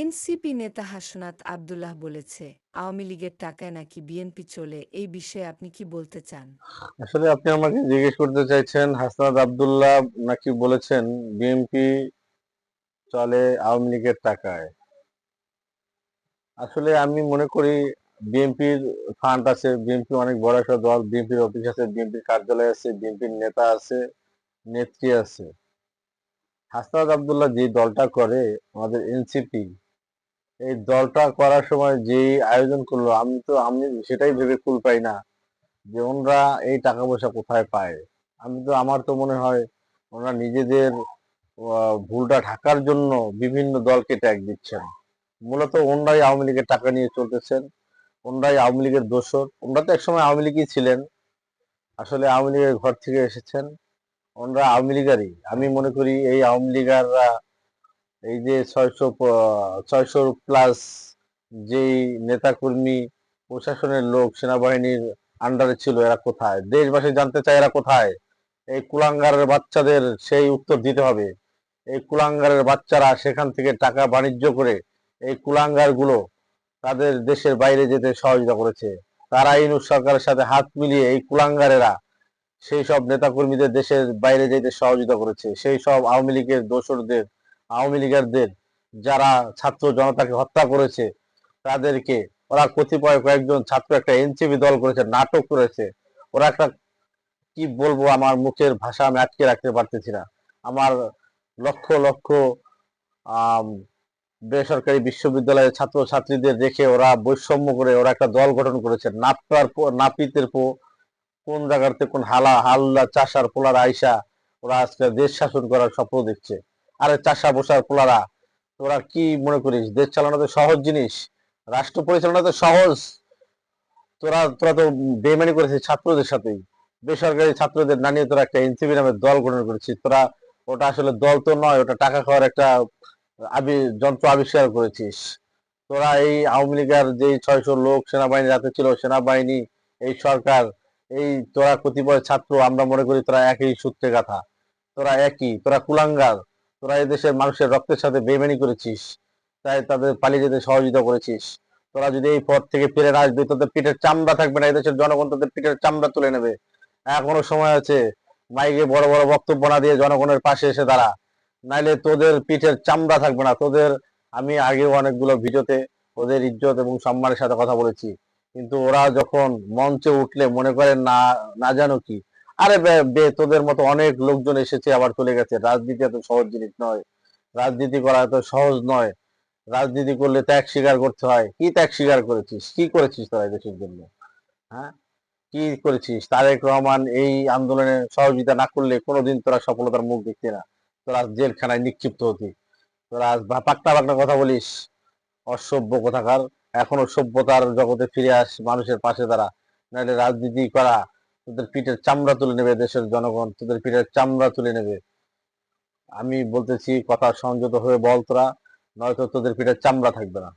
NCP নেতা হাসনাত আবদুল্লাহ বলেছে, আওয়ামী লীগের টাকায় নাকি বিএনপি চলে, এই বিষয়ে আপনি কি বলতে চান? আসলে আপনি আমাকে জিজ্ঞেস করতে চাইছেন, হাসনাত আব্দুল্লাহ নাকি বলেছেন বিএনপি চলে আওয়ামী লীগের টাকায়? আসলে আমি মনে করি বিএনপির ফান্ড আছে, বিএনপি অনেক বড় একটা দল, বিএনপির অফিস আছে, বিএনপির কার্যালয় আছে, বিএনপির নেতা আছে, নেত্রী আছে। হাসনাত আব্দুল্লাহ যে দলটা করে, আমাদের এনসিপি এই দলটা করার সময় যে আয়োজন করল, আমি তো, আমি সেটাই ভেবে কুল পাই না যে ওনরা এই টাকা পয়সা কোথায় পায়। আমি তো, আমার তো মনে হয় ওনারা নিজেদের ভুলটা ঢাকার জন্য বিভিন্ন দলকে ট্যাগ দিচ্ছেন। মূলত ওনরাই আওয়ামী লীগের টাকা নিয়ে চলতেছেন, ওনরাই আওয়ামী লীগের দোষর। ওনরা তো একসময় আওয়ামী লীগই ছিলেন, আসলে আওয়ামী লীগের ঘর থেকে এসেছেন। ওনরা আওয়ামী লীগারই। আমি মনে করি এই আওয়ামী লীগাররা এই যে ছয়শো ছয়শো প্লাস যেই নেতাকর্মী, প্রশাসনের লোক, সেনাবাহিনীর আন্ডারে ছিল, এরা কোথায়? দেশবাসী জানতে চায় এরা কোথায়? এই কুলাঙ্গারের বাচ্চাদের সেই উত্তর দিতে হবে। এই কুলাঙ্গারের বাচ্চারা সেখান থেকে টাকা বাণিজ্য করে এই কুলাঙ্গারগুলো তাদের দেশের বাইরে যেতে সহযোগিতা করেছে। তারা ইনুস সরকারের সাথে হাত মিলিয়ে এই কুলাঙ্গারেরা সেই সব নেতাকর্মীদের দেশের বাইরে যেতে সহযোগিতা করেছে। সেই সব আওয়ামী লীগের দোসরদের আওয়ামী লীগারদের যারা ছাত্র জনতাকে হত্যা করেছে, তাদেরকে ওরা কতিপয় কয়েকজন ছাত্র একটা এনসিপি দল করেছে, নাটক করেছে। ওরা একটা, কি বলব আমার মুখের ভাষা আমি আটকে রাখতে পারতেছি না। আমার লক্ষ লক্ষ বেসরকারি বিশ্ববিদ্যালয়ের ছাত্র ছাত্রীদের রেখে ওরা বৈষম্য করে ওরা একটা দল গঠন করেছে। নাপার নাপিতের পো, কোন জায়গাতে কোন হালা, হাল্লা, চাষার পোলার আইসা ওরা আজকে দেশ শাসন করার স্বপ্ন দেখছে। আরে চাষা বসার পোলারা, তোরা কি মনে করিস? দেশ চালানো তো সহজ জিনিস, রাষ্ট্র পরিচালনা তো সহজ। তোরা তোরা তো বেমানি করেছিস ছাত্রদের সাথেই। বেসরকারি ছাত্রদের না নিয়ে তোরা একটা এনসিপি নামের দল গঠন করেছিস। তোরা, ওটা আসলে দল তো নয়, ওটা টাকা খাওয়ার একটা আবি, যন্ত্র আবিষ্কার করেছিস। তোরা এই আওয়ামী লীগের যে ছয়শো লোক সেনাবাহিনী রাতে ছিল, সেনাবাহিনী, এই সরকার, এই তোরা কতিপয় ছাত্র, আমরা মনে করি তোরা একই সূত্রে গাথা তোরা একই, তোরা কুলাঙ্গার। তোরা দেশের মানুষের রক্তের সাথে বেমানি করেছিস, তাই তাদের পালিয়ে যেতে সহযোগিতা করেছিস। তোরা যদি এই পথ থেকে ফিরে আসবি, তোদের পিঠের চামড়া থাকবে না এদেশের জনগণ তোদের পিঠের চামড়া তুলে নেবে। এখনও সময় আছে, মাইকে বড় বড় বক্তব্য না দিয়ে জনগণের পাশে এসে দাঁড়া। নাইলে তোদের পিঠের চামড়া থাকবে না, তোদের, আমি আগেও অনেকগুলো ভিডিওতে ওদের ইজ্জত এবং সম্মানের সাথে কথা বলেছি। কিন্তু ওরা যখন মঞ্চে উঠলে মনে করেন না না জানো কি আরে বে, তোদের মতো অনেক লোকজন এসেছে আবার চলে গেছে। রাজনীতি এত সহজ জিনিস নয়। রাজনীতি করা এত সহজ নয়। রাজনীতি করলে ত্যাগ স্বীকার করতে হয়। কি ত্যাগ স্বীকার করেছিস? কি করেছিস তোরা দেশের জন্য? হ্যাঁ? কি করেছিস? তারেক রহমান এই আন্দোলনে সহযোগিতা না করলে কোনোদিন তোরা সফলতার মুখ দেখতে না। তোরা জেলখানায় নিক্ষিপ্ত হতি। তোরা ভা- পাকনা কথা বলিস। অসভ্য কথাকার। এখনও সভ্যতার জগতে ফিরে আস। মানুষের পাশে দাঁড়া। নাহলে রাজনীতি করা তোদের পিঠের চামড়া তুলে নেবে দেশের জনগণ, তোদের পিঠের চামড়া তুলে নেবে। আমি বলতেছি, কথা সংযত হয়ে বল তোরা, নয়তো তোদের পিঠের চামড়া থাকবে না।